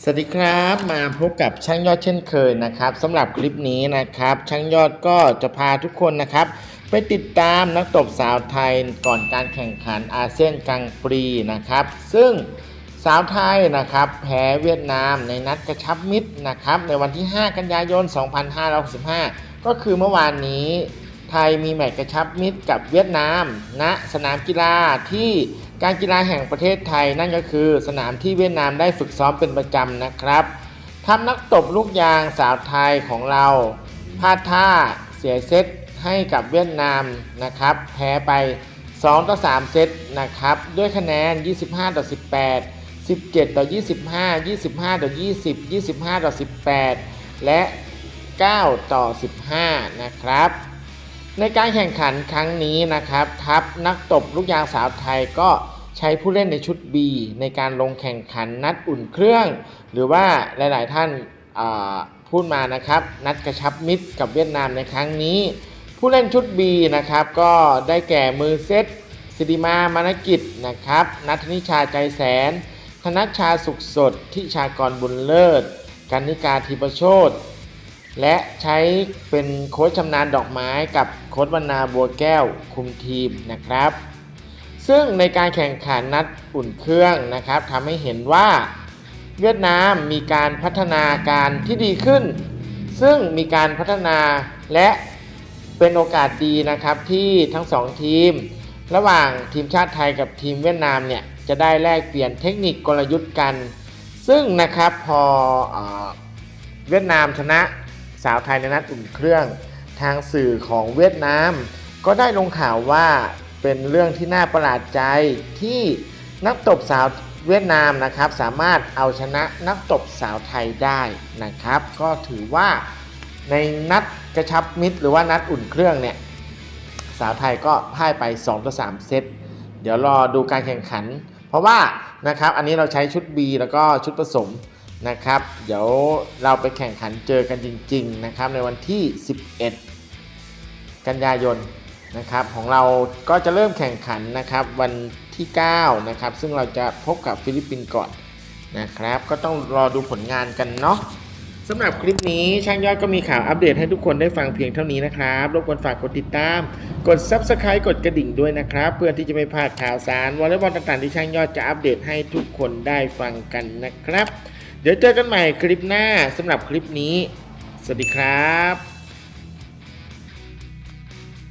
สวัสดีครับมาพบกับช่างยอดเช่นเคยนะครับสำหรับคลิปนี้นะครับ ช่างยอดก็จะพาทุกคนนะครับ ไปติดตามนักตบสาวไทยก่อนการแข่งขันอาเซียนกลางปรีนะครับ ซึ่งสาวไทยนะครับ แพ้เวียดนามในนัดกระชับมิตรนะครับ ในวันที่ 5 กันยายน 2565 ก็คือเมื่อวานนี้ไทยมีแมตช์กระชับมิตรกับเวียดนามณสนามกีฬาที่ การกีฬาแห่งประเทศไทยนั่นก็คือ สนามที่เวียดนามได้ฝึกซ้อมเป็นประจำนะครับทำนักตบลูกยางสาวไทยของเราพลาดท่าเสียเซตให้กับเวียดนามนะครับแพ้ไป 2 ต่อ 3 เซตนะครับด้วยคะแนน 25 ต่อ 18 17 ต่อ 25 25 ต่อ 20 25 ต่อ 18 และ 9 ต่อ 15 นะครับ ในการแข่งขันครั้งนี้นะครับ ทัพนักตบลูกยางสาวไทยก็ ใช้ผู้เล่นในชุด B ในการลงแข่งขันนัดอุ่นเครื่อง หรือว่าหลาย ๆ ท่านอ่าพูดมานะครับ นัดกระชับมิตรกับเวียดนามในครั้งนี้ ผู้เล่นชุด B นะครับก็ได้แก่มือเซตสิริมามานกิจนะครับนัทนิชาใจแสน ธนัชชาสุขสดทิชากรบุญเลิศกันนิกาธิปโชตและใช้เป็นโค้ชชำนาญดอกไม้กับโค้ชวรรณาบัวแก้วคุมทีมนะครับ ซึ่งในการแข่งขันนัดอุ่นเครื่องนะครับทำให้เห็นว่าเวียดนามมีการพัฒนาการที่ดีขึ้น ซึ่งมีการพัฒนาและเป็นโอกาสดีนะครับที่ทั้งสองทีม ระหว่างทีมชาติไทยกับทีมเวียดนามเนี่ยจะได้แลกเปลี่ยนเทคนิคกลยุทธ์กัน ซึ่งนะครับพออเวียดนามชนะสาวไทยในนัดอุ่นเครื่อง ทางสื่อของเวียดนาม ก็ได้ลงข่าวว่า เป็นเรื่องที่น่าประหลาดใจที่นักตบสาวเวียดนามนะครับ สามารถเอาชนะนักตบสาวไทยได้นะครับ ก็ถือว่าในนัดกระชับมิตร หรือว่านัดอุ่นเครื่องเนี่ยสาวไทยก็พ่ายไป2ต่อ3เซตเดี๋ยวรอดูการแข่งขัน เพราะว่านะครับอันนี้เราใช้ชุด B แล้วก็ชุดผสมนะครับ เดี๋ยวเราไปแข่งขันเจอกันจริง ๆ นะครับ ในวันที่ 11 กันยายน นะครับของเราก็จะเริ่มแข่งขันนะครับวันที่ 9 นะครับ ซึ่งเราจะพบกับฟิลิปปินส์ก่อนนะครับ ก็ต้องรอดูผลงานกันเนาะสำหรับคลิปนี้ช่างยอดก็มีข่าวอัปเดตให้ทุกคนได้ฟังเพียงเท่านี้นะครับรบกวนฝากกดติดตาม กด Subscribe กดกระดิ่งด้วยนะครับ เพื่อที่จะไม่พลาดข่าวสารวอลเลย์บอลต่างๆที่ช่างยอดจะอัปเดตให้ทุกคนได้ฟังกันนะครับ เดี๋ยวเจอกันใหม่คลิปหน้าสำหรับคลิปนี้ สวัสดีครับ